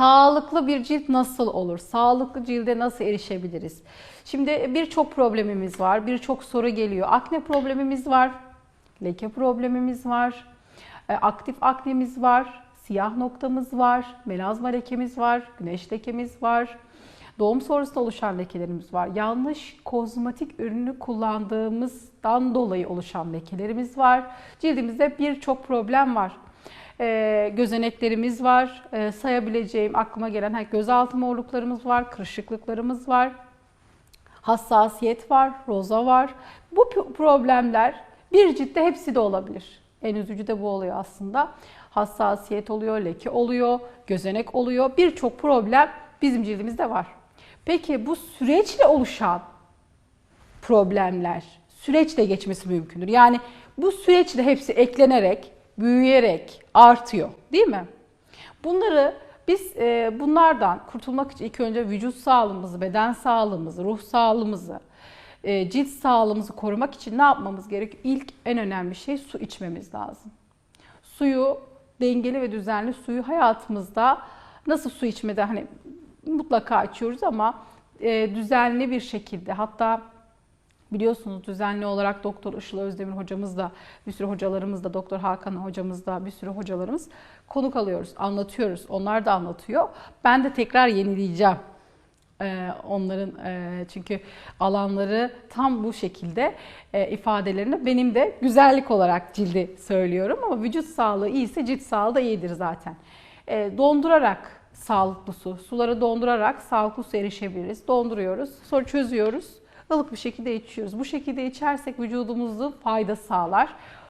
Sağlıklı bir cilt nasıl olur? Sağlıklı cilde nasıl erişebiliriz? Şimdi birçok problemimiz var, birçok soru geliyor. Akne problemimiz var, leke problemimiz var, e, aktif aknemiz var, siyah noktamız var, melazma lekemiz var, güneş lekemiz var. Doğum sonrasında oluşan lekelerimiz var. Yanlış kozmetik ürünü kullandığımızdan dolayı oluşan lekelerimiz var. Cildimizde birçok problem var. Ee, gözeneklerimiz var. Ee, sayabileceğim aklıma gelen ha, gözaltı morluklarımız var, kırışıklıklarımız var. Hassasiyet var, roza var. Bu problemler bir ciltte hepsi de olabilir. En üzücü de bu oluyor aslında. Hassasiyet oluyor, leke oluyor, gözenek oluyor. Birçok problem bizim cildimizde var. Peki bu süreçle oluşan problemler süreçle geçmesi mümkündür. Yani bu süreçle hepsi eklenerek, büyüyerek artıyor değil mi? Bunları biz e, bunlardan kurtulmak için ilk önce vücut sağlığımızı, beden sağlığımızı, ruh sağlığımızı, e, cilt sağlığımızı korumak için ne yapmamız gerekiyor? İlk en önemli şey su içmemiz lazım. Suyu dengeli ve düzenli suyu hayatımızda nasıl su içmede hani mutlaka içiyoruz ama e, düzenli bir şekilde hatta biliyorsunuz düzenli olarak Doktor Işıl Özdemir hocamız da bir sürü hocalarımız da Doktor Hakan hocamız da bir sürü hocalarımız konuk alıyoruz, anlatıyoruz. Onlar da anlatıyor. Ben de tekrar yenileyeceğim. Ee, onların e, çünkü alanları tam bu şekilde e, ifadelerini benim de güzellik olarak cildi söylüyorum ama vücut sağlığı iyiyse cilt sağlığı da iyidir zaten. E, dondurarak sağlıklı su, suları dondurarak sağlıklı su erişebiliriz. Donduruyoruz, sonra çözüyoruz, ılık bir şekilde içiyoruz. Bu şekilde içersek vücudumuzun fayda sağlar.